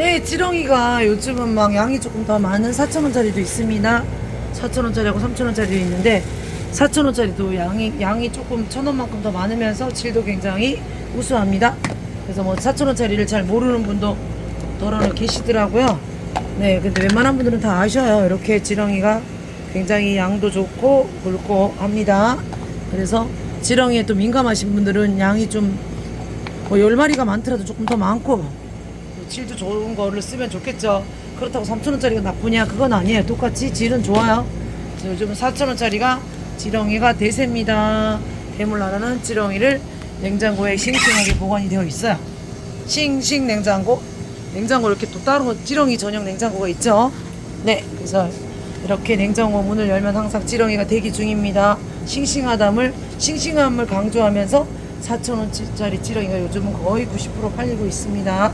네, 지렁이가 요즘은 막 양이 조금 더 많은 4,000원짜리도 있습니다. 4,000원짜리하고 3,000원짜리도 있는데 4,000원짜리도 양이 양이 조금 1,000원만큼 더 많으면서 질도 굉장히 우수합니다. 그래서 뭐 4,000원짜리를 잘 모르는 분도 더러는 계시더라고요. 네, 근데 웬만한 분들은 다 아셔요. 이렇게 지렁이가 굉장히 양도 좋고 굵고 합니다. 그래서 지렁이에 또 민감하신 분들은 양이 좀뭐 10마리가 많더라도 조금 더 많고 뭐 질도 좋은 거를 쓰면 좋겠죠. 그렇다고 3,000원짜리가 나쁘냐? 그건 아니에요. 똑같이 질은 좋아요. 요즘은 4,000원짜리가 지렁이가 대세입니다. 대물나라는 지렁이를 냉장고에 싱싱하게 보관이 되어 있어요. 싱싱 냉장고. 냉장고 이렇게 또 따로 지렁이 전용 냉장고가 있죠. 네, 그래서 이렇게 냉장고 문을 열면 항상 지렁이가 대기 중입니다. 싱싱하담을 싱싱함을 강조하면서 4,000원짜리 지렁이가 요즘은 거의 90% 팔리고 있습니다.